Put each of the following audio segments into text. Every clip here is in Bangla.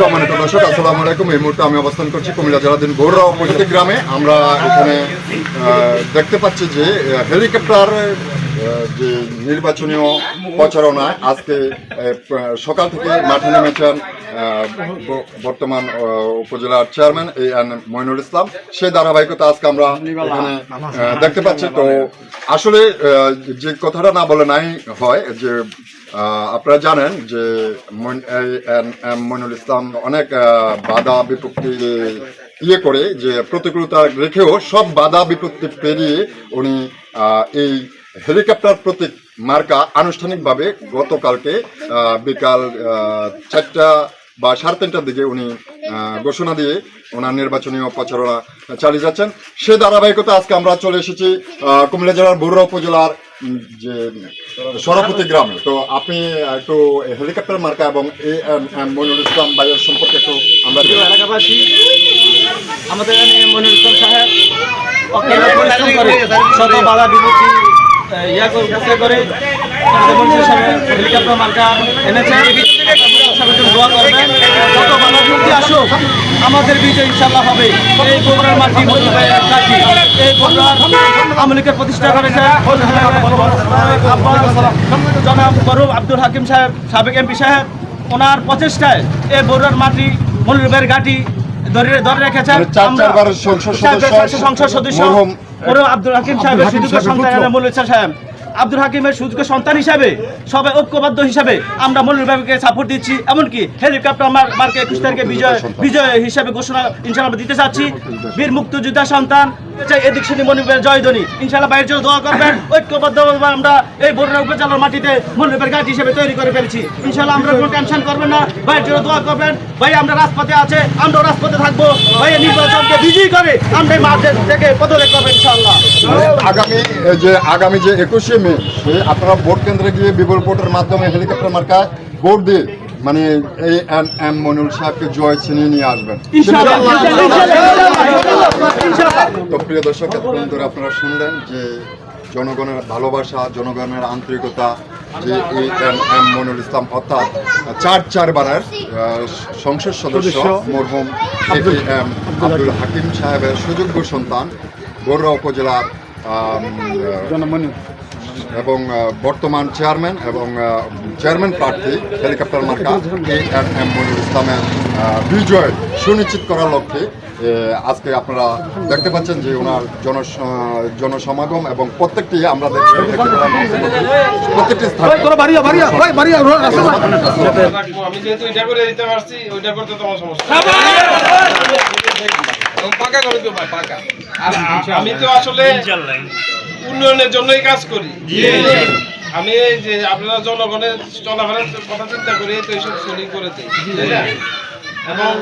সম্মানিত দর্শক, আসসালামু আলাইকুম। এই মুহূর্তে আমি অবস্থান করছি কুমিল্লা জেলাধীন গৌররা উপজাতি গ্রামে। আমরা এখানে দেখতে পাচ্ছি যে হেলিকপ্টার যে নির্বাচনীয় প্রচারণায় আজকে সকাল থেকে মাঠে নেমেছেন বর্তমান উপজেলার chairman A N Moinul Islam. সেই ধারাবাহিকতা আজকে আমরা এখানে দেখতে পাচ্ছি। তো আসলে যে কথাটা না বলে নাই হয়, যে আপনারা জানেন যে মইনুল ইসলাম অনেক বাধা বিপত্তি ইয়ে করে যে প্রতিকূলতা রেখেও সব বাধা বিপত্তি পেরিয়ে উনি এই হেলিকপ্টার প্রতীক মার্কা আনুষ্ঠানিকভাবে গতকালকে বিকাল চারটা বা সাড়ে তিনটার দিকে উনি ঘোষণা দিয়ে ওনার নির্বাচনীয় প্রচারণা চালিয়ে যাচ্ছেন। সে ধারাবাহিকতা আজকে আমরা চলে এসেছি কুমিল্লা জেলার বরুড়া উপজেলার যে সরপতি গ্রামে। তো আপনি একটু হেলিকপ্টার মার্কা এবং A M M Moinul Islam ভাইয়ের সম্পর্কে একটু আমরা এলাকাবাসী আমাদের মনির ইসলাম সাহেব শত বাধা বিপত্তি ইয়া করে আমাদের হেলিকপ্টার মার্কা এনেছে। দোয়া করবেন। যত বাধা বিপত্তি আসুক আমাদের বিজয় ইনশাল্লাহ হবে। এই মাটি মনির এই আমলিকের প্রতিষ্ঠা করেছে। জনাব আব্দুল হাকিম সাহেব সাবেক এমপি সাহেব ওনার প্রচেষ্টায় এই বগুড়ার মাটি মনির ভাইয়ের ঘাটি ধরে ধরে রেখেছেন। সংসদ সদস্য, মরহুম আব্দুল হাকিম সাহেবের সুযোগ্য সন্তান মল্লিক সাহেব। আব্দুল হাকিমের সুযোগ্য সন্তান হিসাবে সবাই ঐক্যবদ্ধ হিসাবে আমরা মল্লিক ভাইকে সাপোর্ট দিচ্ছি। এমনকি হেলিকপ্টার মার মার্কে একুশ তারিখে বিজয় বিজয় হিসাবে ঘোষণা ইনশাল্লাহ দিতে চাচ্ছি। বীর মুক্তিযোদ্ধা সন্তান এদিক সেদিক মনিবের জয়ধ্বনি ইনশাল্লাহ বাইরের জন্য দোয়া করবেন। ঐক্যবদ্ধ আমরা এই বরুণা উপজেলার মাটিতে মনিবের গাছ হিসেবে তৈরি করে ফেলেছি। ইনশাল্লাহ আমরা কোনো টেনশন করবেন না। বাইরের জন্য দোয়া করবেন। ভাই আমরা রাজপথে আছে আমরা রাজপথে থাকব। ভাই নির্বাচনকে বিজয়ী করে আমরা এই মাঠে থেকে পদত্যাগ করব ইনশাল্লাহ আগামী যে আগামী যে একুশে মে আপনারা ভোট কেন্দ্রে গিয়ে বিপুল ভোটের মাধ্যমে হেলিকপ্টার মার্কা ভোট দিয়ে মানে এই এম এম মনুল সাহেবকে জয় ছিনিয়ে নিয়ে আসবেন। তো প্রিয় দর্শক এতক্ষণ ধরে আপনারা শুনলেন যে জনগণের ভালোবাসা জনগণের আন্তরিকতা যে এই এম এম মনুল ইসলাম অর্থাৎ চার চারবারের বারের সংসদ সদস্য মরহুম এ এম আব্দুল হাকিম। সাহেবের সুযোগ্য সন্তান বড়ুয়া উপজেলার এবং বর্তমান চেয়ারম্যান এবং চেয়ারম্যান প্রার্থী হেলিকপ্টার মার্কা এ এম এম মনির ইসলামের বিজয় সুনিশ্চিত করার লক্ষ্যে আজকে আপনারা দেখতে পাচ্ছেন যে ওনার জন জনসমাগম এবং প্রত্যেকটি আমরা দেখছি প্রত্যেকটি স্থানে। রাখব। আমি যেহেতু এটা করে দিতে পারছি ওইটা করতে তোমার সমস্যা। পাকা করে পাকা। আমি তো আসলে উন্নয়নের জন্যই কাজ করি। আমি এই যে আপনারা জনগণের চলাফেরার কথা চিন্তা করি তো এইসব শুনি করে দিই এবং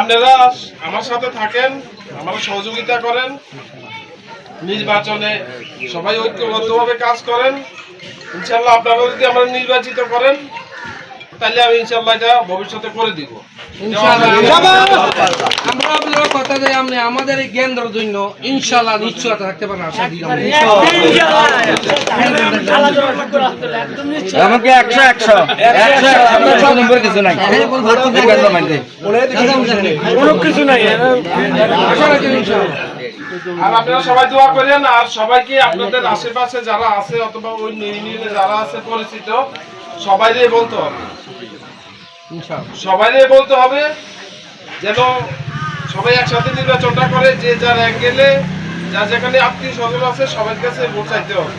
আপনারা আমার সাথে থাকেন আমার সহযোগিতা করেন নির্বাচনে সবাই ঐক্যবদ্ধভাবে কাজ করেন। ইনশাল্লাহ আপনারা যদি আমরা নির্বাচিত করেন তাহলে আমি ইনশাল্লাহ এটা ভবিষ্যতে করে দিব আমরা আপনার কথা দেয় আপনি আমাদের এই জ্ঞানের জন্য ইনশাল্লাহ নিশ্চয়তা থাকতে পারেন আশা। আমাকে একশো একশো নম্বরে কিছু নাই কোনো কিছু নাই আশা রাখি ইনশাল্লাহ। আর আপনারা সবাই দোয়া করেন আর সবাইকে আপনাদের আশেপাশে যারা আছে অথবা ওই ইউনিয়নে যারা আছে পরিচিত সবাইরে বলতে হবে সবাইরে বলতে হবে যেন সবাই একসাথে নির্বাচনটা করে যে যার অ্যাঙ্গেলে যা যেখানে আত্মীয় স্বজন আছে সবার কাছে ভোট চাইতে হবে।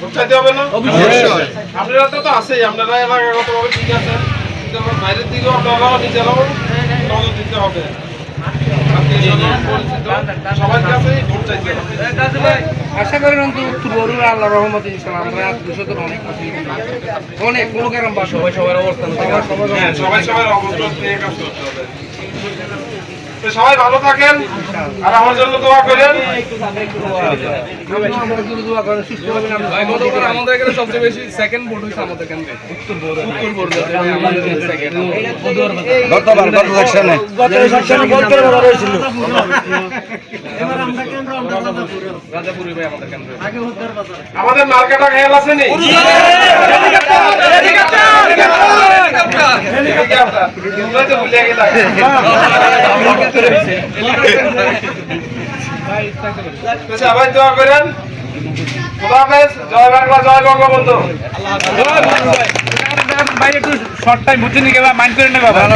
ভোট চাইতে হবে না? আপনারা তো তো আছেই আপনারা এলাকাগতভাবে ঠিক আছেন কিন্তু আমার বাইরের দিকেও আপনারাও নিজেরাও নজর দিতে হবে। আশা করেন অন্তত বড়ুর আল্লাহ রহমত ইনশাল্লাহ আমরা আত্মীয় অনেক খুশি অনেক কোনো কারণ বা সবাই সবার অবস্থান হ্যাঁ, সবাই সবার অবস্থান নিয়ে কাজ করতে হবে তো সবাই ভালো থাকেন আর আমার জন্য দোয়া করেন। আমাদের এখানে সবচেয়ে বেশি সেকেন্ড ভোট হয়েছে আমাদের কেন্দ্রে উত্তর বোর্ড গতবার গত সেকশনে রাজাপুরি ভাই আমাদের কেন্দ্রে আমাদের মার্কেটটা খেয়াল আছে নি? হেলিকপ্টার। এগুলোই তো ভুলে গেলাম। তো সবাই দোয়া করেন। জয় বাংলা জয় বঙ্গবন্ধু। বাইরে একটু শর্ট টাইম মাইন্ড করে নেবে ভালো